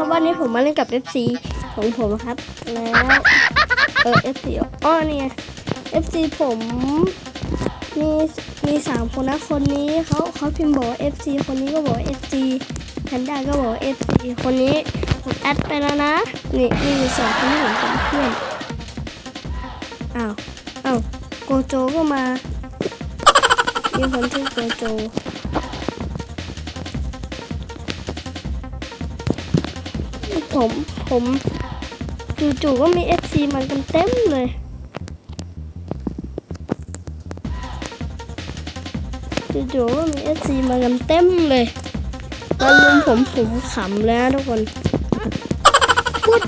ครับวันนี้ผมมาเล่นกับ FC ของผมครับแล้วเออ FC อ๋อเนี่ย FC ผมมีมีสามคนนะคนนี้เขาเขาพิมพ์บอกว่า FC คนนี้ก็บอกว่า FC แพนด้าก็บอกว่า FC คนนี้ผมแอดไปแล้วนะนี่มีสองคนที่ผมเป็นเพื่อนอ้าวอ้าวโกโจก็มามีคนชื่อโกโจ ผมผมจู่ๆก็มีเอฟซีมันกันเต็มเลยจู่ๆก็มีเอฟซีมากันเต็มเลยตอนลุมผมผมขำแล้วทุกคนพูด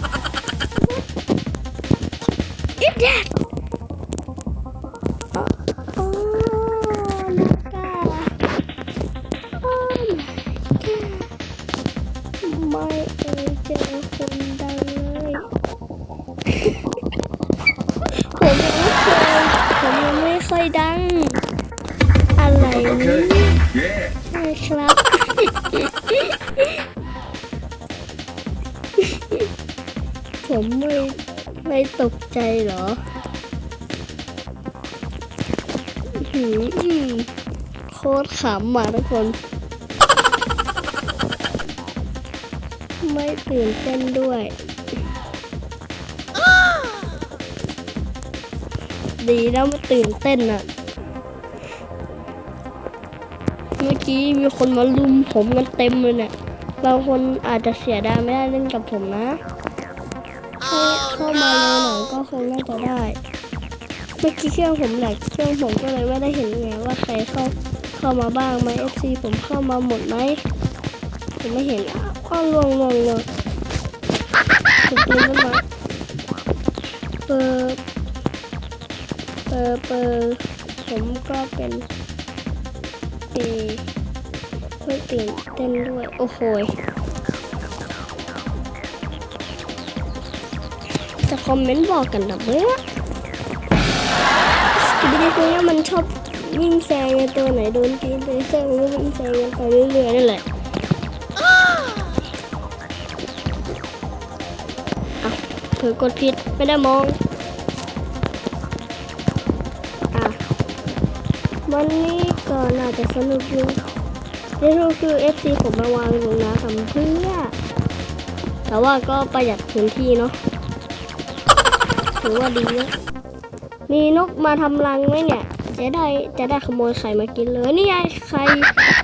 ตกใจเหรอหือโคตรขำอะทุกคน ไม่ตื่นเต้นด้วย ดีนะไม่ตื่นเต้นอะเมื่อกี้มีคนมาลุมผมกันเต็มเลยเนี่ยบางคนอาจจะเสียดายไม่ได้เล่นกับผมนะ เข้ามาเร็วหน่อยก็คงน่าจะได้ เมื่อกี้เครื่องผมแหลกเครื่องผมก็เลยไม่ได้เห็นไงว่าใครเข้าเข้ามาบ้างไหม FC ผมเข้ามาหมดไหมผมไม่เห็นอ้าวอ้าวลวงลงลงถูกปืนต้นไม้เปิดเปิดเปิดผมก็เป็นเอไม่ตื่นเต้นด้วย โอ้โห จะคอมเมนต์บอกกันนะเบ้อสกิบดีพวกนี้มันชอบวิ่งแซงไงตัวไหนโดนกินเลยแซงมันก็วิ่งแซงกันไปเรื่อยๆนั่นแหละอะเผลอกดผิดไม่ได้มองอะวันนี้ก็น่าจะสนุกอยู่นี่ก็คือ FC ผมมาวางลงนะทำเพื่อแต่ว่าก็ประหยัดพื้นที่เนาะ ถือว่าดีนะมีนกมาทำรังไหมเนี่ย จะได้จะได้ขโมยไข่มากินเลย นี่ไงไข่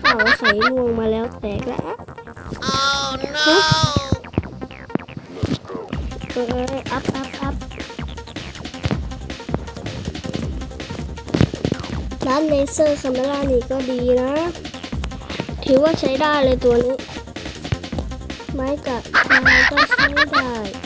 เอาไข่ลวงมาแล้วแตกแล้วฮะเออเอออัพอัพอัพร้านเลเซอร์คาเมรานี่ก็ดีนะ ถือว่าใช้ได้เลยตัวนี้ ไม้กับไม้ก็ใช้ได้เ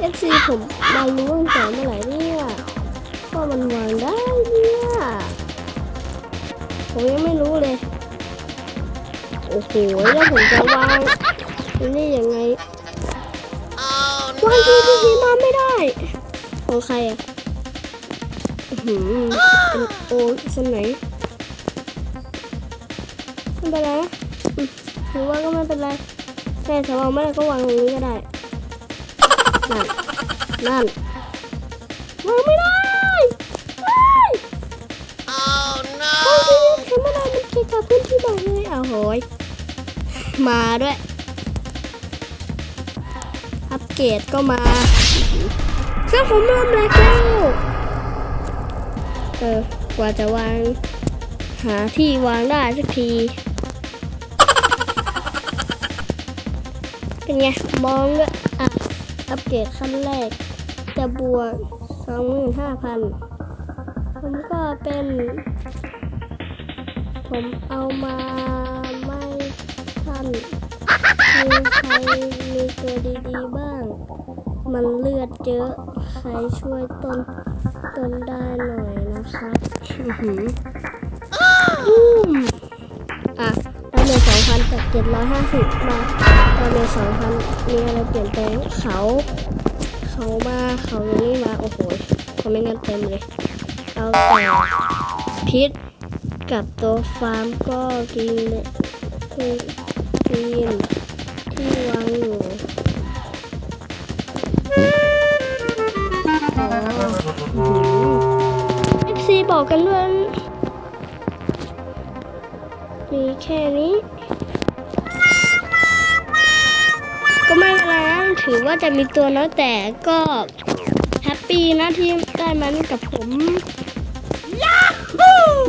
เอฟซีผมมารู้ตั้งแต่เมื่อไหร่เนี่ยว่ามันวางได้เนี่ยผมยังไม่รู้เลย โอ้โหแล้วผมจะวางนี่ยังไงวางทีทีทีมาไม่ได้ของใครอะอือหือโอ้คนไหนไม่เป็นไรถือว่าก็ไม่เป็นไรแต่ถ้าวางไม่ได้ก็วางตรงนี้ก็ได้ นั่นนั่นวางไม่ได้ไม่วางทีทีทีไม่ได้มันเกะกะพื้นที่บอกเลยอ้าวโหยมาด้วย อัปเกรดก็มาเครื่องผมเริ่มแรกแล้วเออกว่าจะวาง หาที่วางได้สักที เป็นไง มองด้วยอะอัป เกรดขั้นแรก จะบวกสองหมื่นห้าพันผมก็เป็น ผมเอามาไม่ทันมีใครมีตัวดีๆบ้าง มันเลือดเยอะ ใครช่วยต้นต้นได้หน่อยนะครับอือหืออืมอะดาเมจสองพันจากเจ็ดร้อยห้าสิบมา ดาเมจสองพันมีอะไรเปลี่ยนแปลงเขา เขามาเขานี้มาโอ้โหคอมเมนต์กันเต็มเลย เอาแต่พิษกับตัวฟาร์มก็กินเลยคือกินที่วางอยู่เอฟซีบอกกันด้วยมีแค่นี้ ว่าจะมีตัวน้อยแต่ก็แฮปปี้นะที่ได้มาเล่นกับผม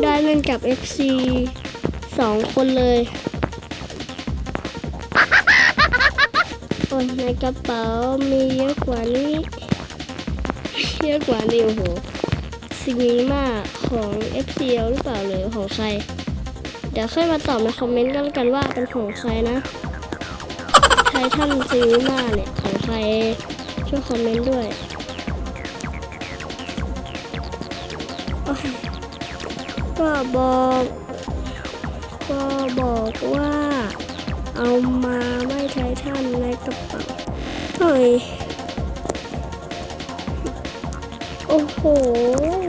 ได้เล่นกับ FC สองคนเลยโอ้ยในกระเป๋ามีเยอะกว่านี้เยอะกว่านี้โอ้โหซินีมาของ FC เอาหรือเปล่าหรือของใคร เดี๋ยวค่อยมาตอบในคอมเมนต์กันแล้วกันว่าเป็นของใครนะไททันซีนีมาเนี่ยของใครช่วยคอมเมนต์ด้วยโอ้ยก็บอกก็บอกว่าเอามาไม่ไททันในกระเป๋าเฮ้ยโอ้โห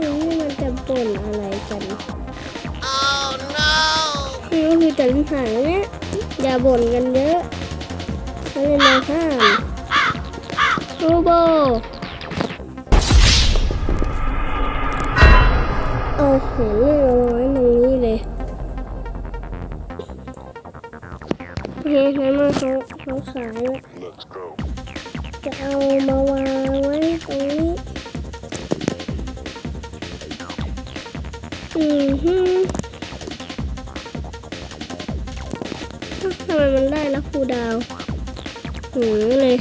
นี่มันจะบ่นอะไรกันนี่ก็คือแต่ลิ้นหางเนี่ยอย่าบ่นกันเยอะ เขาเล่นในห้างรูโบเอเห็นเลยเอาไว้ตรงนี้เลยโอเคงั้มาเขาเขาขายแล้วจะเอามาวางไว้ตรงนี้อือฮึทำไมมันได้ล้วครูดาว หือเลย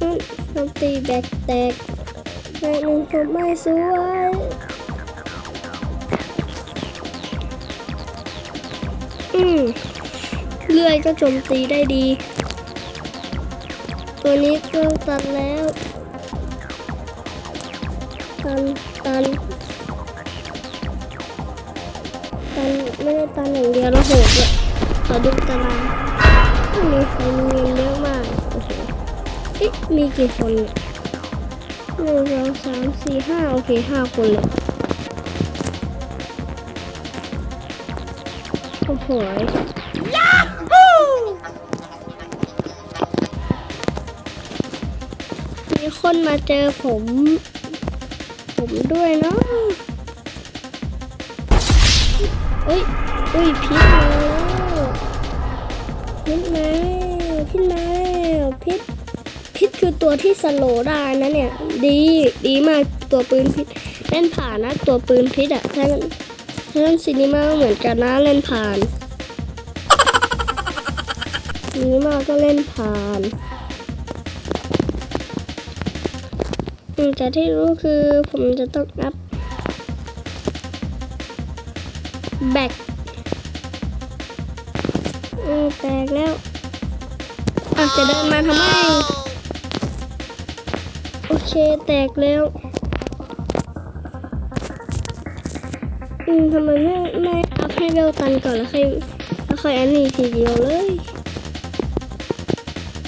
อืมตีแบกแตกในหนึ่งผมไม่สวยอืมเลื่อยก็โจมตีได้ดี ตัวนี้เครื่องตัดแล้วตันตันตันไม่ได้ตันอย่างเดียวแล้วโหดเลย ขอดูตารางมีใครมีเงินเยอะมากโอ้โหเอ๊ะมีกี่คนเนี่ยหนึ่งสองสามสี่ห้าโอเคห้าคนเลยโอ้โหมีคนมาเจอผม ผมด้วยเนาะเอ้ยอุ้ยพิษมาแล้ว พิษมาแล้วพิษมาแล้วพิษพิษคือตัวที่สโลได้นะเนี่ย ดีดีมากตัวปืนพิษเล่นผ่านนะ ตัวปืนพิษอะถ้าถ้าเล่นซีนีมาเหมือนกันนะเล่นผ่านซีนีมาก็เล่นผ่านแต่ที่รู้คือผมจะต้องอัพแบก จะเดินมาทำไม โอเคแตกแล้วอืมทำไมไม่ไม่อัพให้เวลตันก่อนแล้วค่อยแล้วค่อยอันนี้ทีเดียวเลย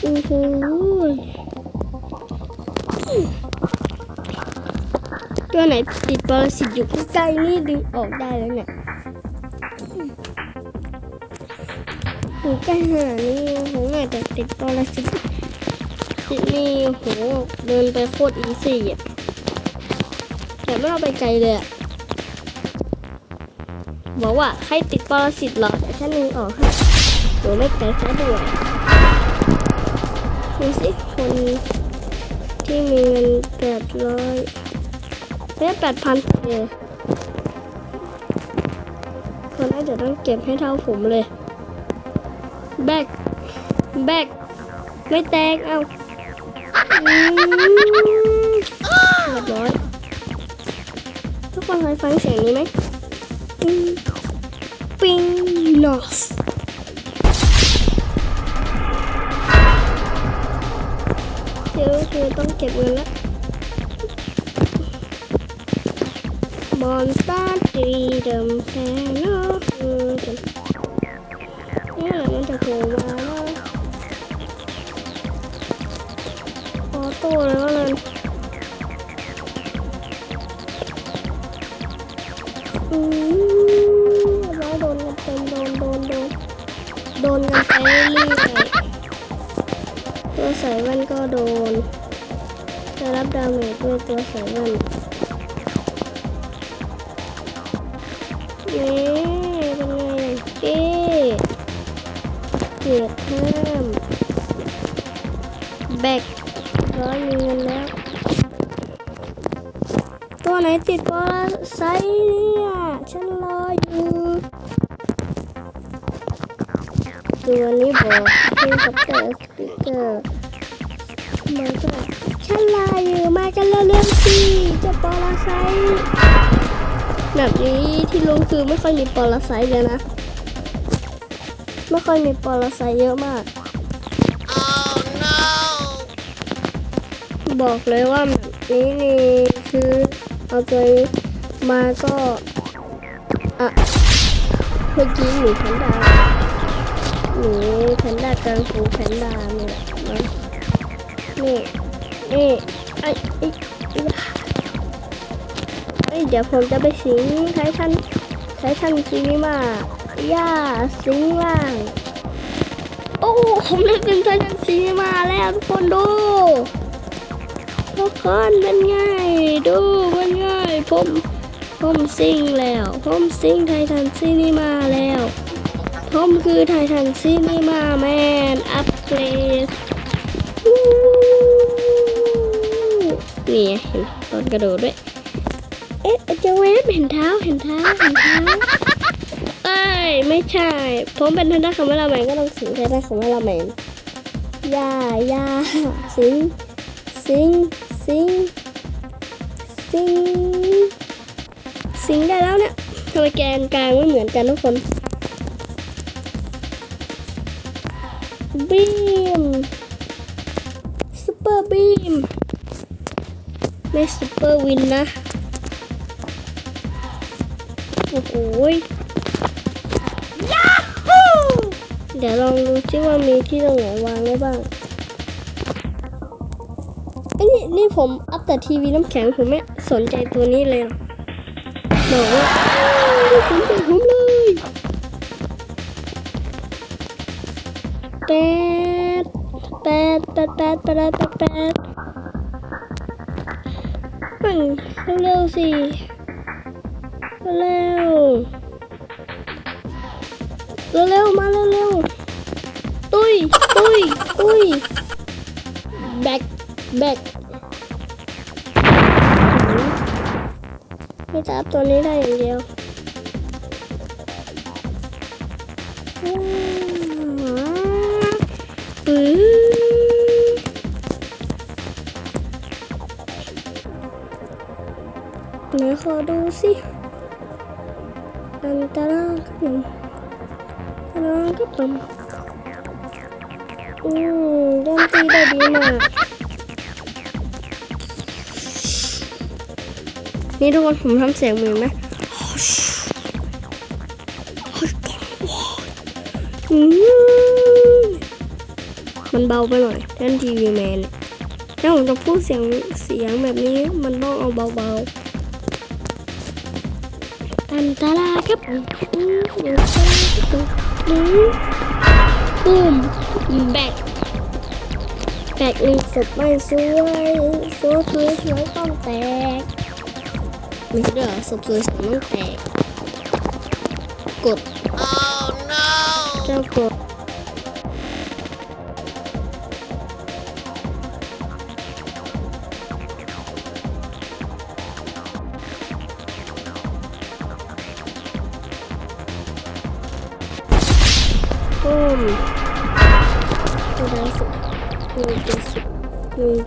โอ้โหตัวไหนติดปรสิตอยู่ใกล้ๆนี่ดึงออกได้แล้วเนี่ย อยู่ใกล้ขนานี้โอ้โหน่าจะติดปรสิตติดนี่โหเดินไปโคตรอีซี่อะแต่ไม่เอาไปไกลเลยอะบอกว่าใครติดปรสิตเหรอแต่ฉันนึงออกให้ตัวไม่ไกลซะด้วยดูสิคนที่มีเงินแปดร้อยเรียแปดพันเลยคนน่าจะต้องเก็บให้เท่าผมเลย แบกแบกไม่แตกเอาอืมเรียบร้อยทุก อืมแล้วโดนกันเต็มโดนโดนโดนโดนกันไปเรื่อยๆตัวใส่แว่นก็โดนจะรับดาเมจด้วยตัวใส่แว่นเย้เป็นไงเก้เกียดห้ามแบกร้อยมีเงินแล้วตัวไหนติด ตัวนี้บอกที่คอปเตอร์สปีกเกอร์มันก็ฉันลาอยู่มากันเร็วๆสิจะปอรไซต์แบบนี้ที่ลุงคือไม่ค่อยมีปอรไซต์เลยนะ ไม่ค่อยมีปอรไซต์เยอะมากบอกเลยว่าแบบนี้นี่คือเอาตัวมาก็อะเมื่อกี้หนูแพนด้า หนูแพนด้ากลางฟูแพนด้าเนี่ยนี่นี่ไอ้ไอ้ไอ้ไอ้เดี๋ยวผมจะไปสิงไททันไททันซีนีมาย่าสิงล่าง โอ้ผมได้เป็นไททันซีนีมาแล้วทุกคนดูทุกคนเป็นไงดูเป็นไงผมผมซิงแล้วผมซิงไททันซีนีมาแล้ว ผมคือไททันซีนีมาแมนอัปเกรดนี่เห็นตอนกระโดดด้วย เอ๊ะจะเวฟเห็นเท้าเห็นเท้าเห็นเท้าเอ้ยไม่ใช่ ผมเป็นทันด้าคาเมราแมนก็ต้องสิงทันด้าคาเมราแมนย่าย่าสิงสิงสิงสิงสิงได้แล้วเนี่ยทำไมแกนกลางไม่เหมือนกันทุกคน บีมซูเปอร์บีมไม่ซูเปอร์วินนะ โอ้โหยยาฮูเดี๋ยวลองดูที่ว่ามีที่ตรงไหนวางได้บ้างไอ้นี่นี่ผมอัพแต่ทีวีน้ำแข็งผมไม่สนใจตัวนี้เลยหรอกบอกว่าอ้าวสนใจผมเลย แปดแปดแปดแปดแปดแปดแปดมันเร็วๆสิเร็วเร็วมาเร็วเร็วๆตุ้ยตุ้ยตุ้ยแบกแบกไม่จับตัวนี้ได้อย่างเดียว ขอดูสิอันตรายขนมอันตรายขนมอืมดนตรีได้ดีมากนี่ทุกคนผมทำเสียงเหมือนไหมมันเบาไปหน่อยเล่นทีวีแมนถ้าผมจะพูดเสียงเสียงแบบนี้มันต้องเอาเบาๆ ตันตาลาครับอืมบูมแบกแบกมีสุดไม่สวยสวยสวยสวยต้องแตกไม่ใช่เด้อศพสวยสวยต้องแตกกดเจ้ากด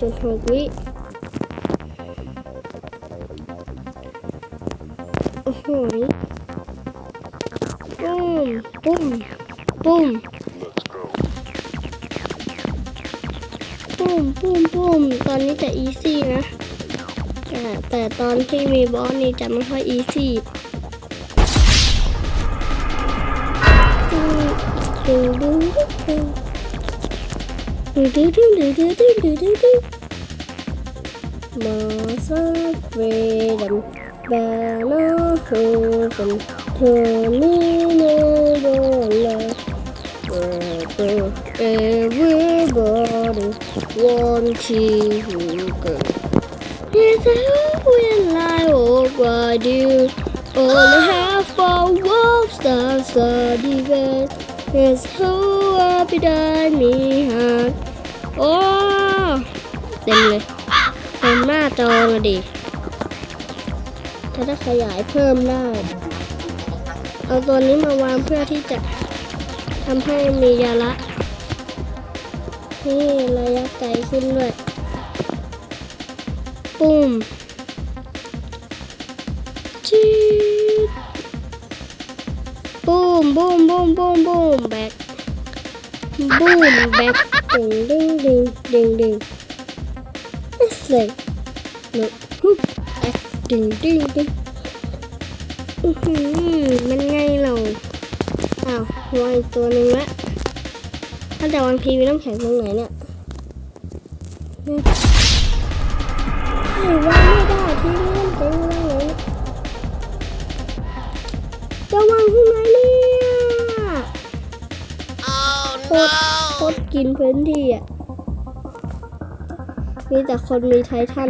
หนึ่งจุดหกวิโอ้โหอืมมปุ้มปุ้มปุ้มปุ้มปุ้มตอนนี้จะอีซี่นะแต่แต่ตอนที่มีบอสนี่จะไม่ค่อยอีซี่ดึงดึงดึงดึงดึงดึงดึงดึงดึงดึ mà sát về đậm và nó thường phần thường mi nê đô là everybody want to go Yes, I will lie over you All the half of wolves that the best Is who will be done me hard Oh, damn it หน้าจอเลยดิถ้าได้ขยายเพิ่มได้ เอาตัวนี้มาวางเพื่อที่จะทำให้มียาละ นี่ระยะไกลขึ้นด้วย ปุ้มจีดปุ้มบุ้มบุ้มบุ้มบุ้มแบกบุ้มแบกดึงดึงดึงดึงดึง It's like look hoop แบกดึงดึงดึงอื้อหือมันไงเราอ้าววางอีกตัวหนึ่งละถ้าแต่วางพีมีน้ำแข็งตรงไหนเนี่ยเนี่ยเฮ้ยวางไม่ได้ทีนี้น้ำแข็งวางไหนเนี่ยจะวางที่ไหนเนี่ยโคตรโคตรกินพื้นที่อะมีแต่คนมีไททัน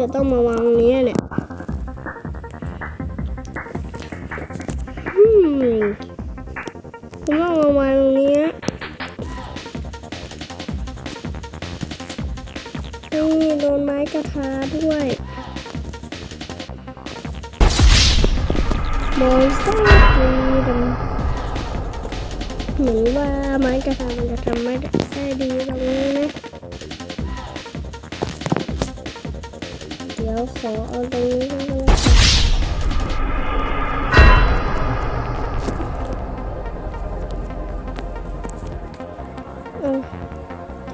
จะต้องมาวางเนี้ยเนี่ยอืมผมต้องมาวางตรงเนี้ยนี่โดนไม้กระทาด้วยมอนสเตอร์ฟรีดเหมือนว่าไม้กระทามันจะทำไม่ได้ดีตรงนี้นะ ดี๋ยวขอเอาตรงนี้ก็แล้วกัน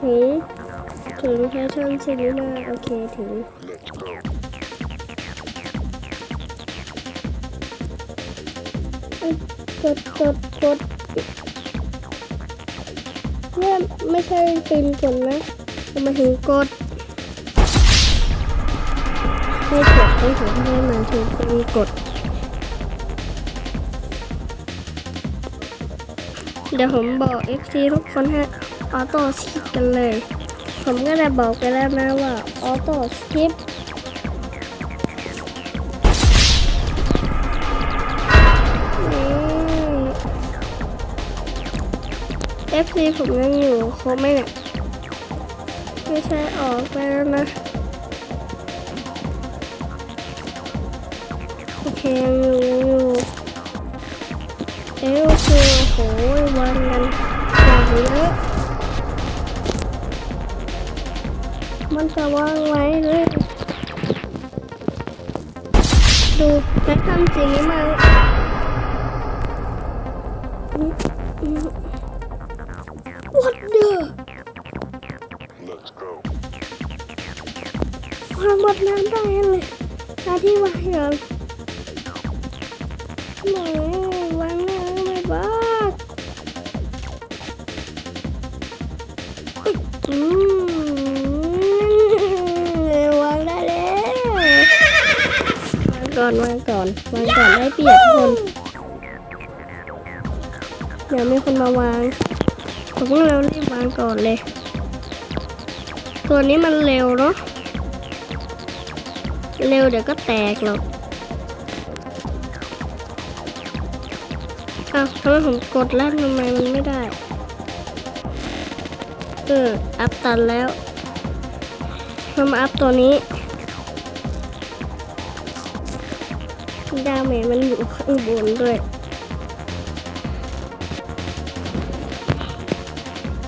ถึง ถึงแพทเทิร์นซิลิมาโอเคถึงกดกดกดเนี่ยไม่ใช่เป็นกดนะมาถึงกด ให้กดให้ถึงให้มาถึงเป็นกด เดี๋ยวผมบอก XT ทุกคนให้ออโต้สคิปกันเลย ผมก็ได้บอกไปแล้วนะว่าออโต้สคิปเอฟซีผมยังอยู่ครบไหมเนี่ยไม่ใช่ออกไปแล้วนะ ลอยู่เอลคือโหยวันนั้นอย่าเยอะมันจะว่างไว้เลยดูแม็ทำสีมาวัดเดือความบมดน้ำได้เลยอาที่วางอย่าง ก่อนได้เปรียบคนเดี๋ยวมีคนมาวางผมก็เร็วรีบวางก่อนเลย ตัวนี้มันเร็วเนาะเร็วเดี๋ยวก็แตกหรอกอ้าวทำไมผมกดแล้วทำไมมันไม่ได้เอออัพตันแล้วเรามาอัพตัวนี้ ดาเมจมันอยู่ข้างบนด้วย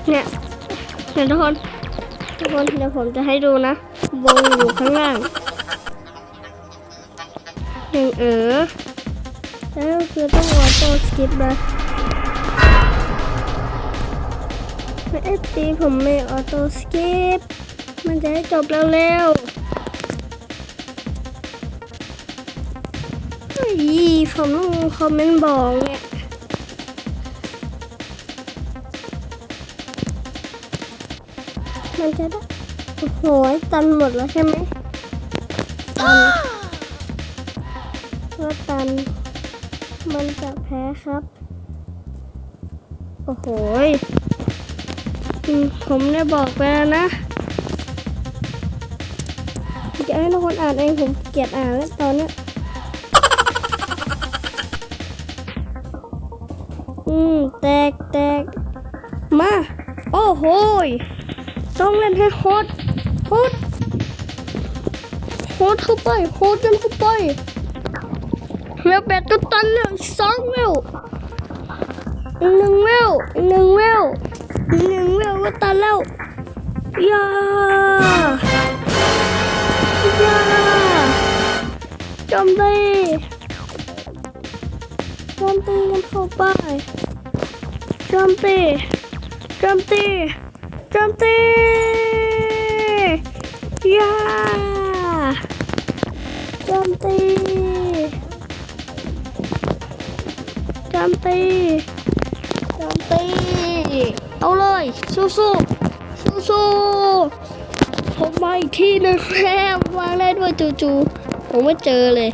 เนี่ยเห็นทุกคนทุกคนเดี๋ยวผมจะให้ดูนะวงอยู่ข้างล่างหนึ่งเออแล้วคือต้องออโต้สกิปนะเอฟซีผมไม่ออโต้สกิปมันจะได้จบเร็วๆ ยผมต้องคอมเมนต์บอกเนี่ยมันจะได้โอ้โหตันหมดแล้วใช่ไหมตันว่าตัน มันจะแพ้ครับ โอ้โหยอืมผมได้บอกไปแล้วนะจะให้ทุกคนอ่านเองผมเกลียดอ่านแล้วตอนเนี้ อืมแตกแตกมา โอ้โหต้องเล่นให้โคตรโคตรโคตรเข้าไปโคตรกันเข้าไปเวลแปดก็ตันแล้วอีกสองเวลอีกหนึ่งเวลอีกหนึ่งเวลอีกหนึ่งเวลก็ตันแล้วยายาจอมตีจอมตีกันเข้าไป จมตีจมตีจมตีย่าจมตีจมตีจมตีเอาเลยสู้สู้สู้สู้ผมมาอีกที่หนึงแล้ววางได้ด้วยจู่ๆผมไม่เจอเลย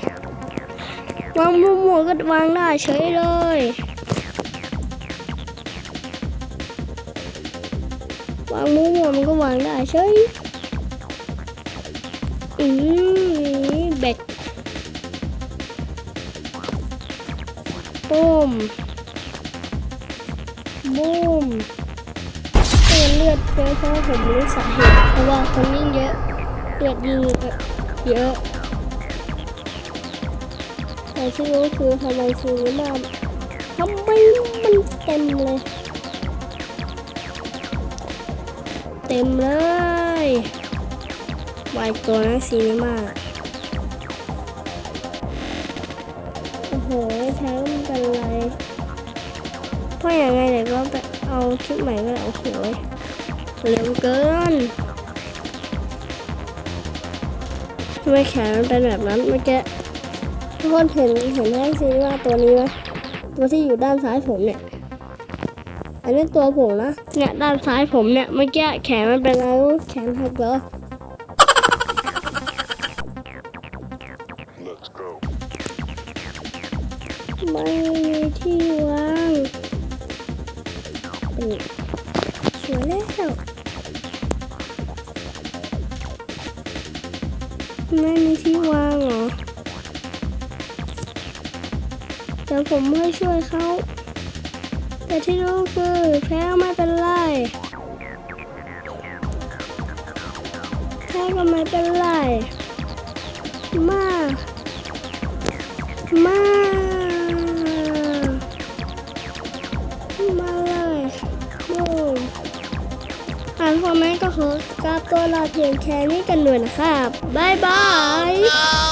วางมั่วๆก็วางได้เฉยเลย วางมั่วมันก็วางได้ใช่อืมเบ็ดบูมบูมเลือดเลือดเยอะเพราะผมรู้สาเหตุเพราะว่าคนยิ่งเยอะเลือดยิงเยอะแต่ที่รู้คือทำไมซื้อมาทำไมมันเต็มเลย เต็มเลยวายตัวนักซีนีมาโอ้โหแท้มันเป็นไรเพราะอย่างไงเดี๋ยวก็ไปเอาชุดใหม่ก็ได้โอ้โหเร็วเกินทำไมแขนมันเป็นแบบนั้นเมื่อกี้ทุกคนเห็นเห็นแท่งซีนีมาตัวนี้ไหมตัวที่อยู่ด้านซ้ายผมเนี่ย อันนี้ตัวผมนะ เนี่ยด้านซ้ายผมเนี่ยเมื่อกี้แขนมันเป็นอะไรไม่รู้แขนหักเหรอ Let's go. ไม่มีที่วางนี่สวยแล้วไม่มีที่วางเหรอเดี๋ยวผมให้ช่วยเขา แต่ที่รู้คือแพ้ไม่เป็นไรแพ้ก็ไม่เป็นไร มา มา มาเลยบูอ่านคอมเมนต์ก็ขอกราบตัวลาเพียงแค่นี้กันด้วยนะครับ บ๊ายบาย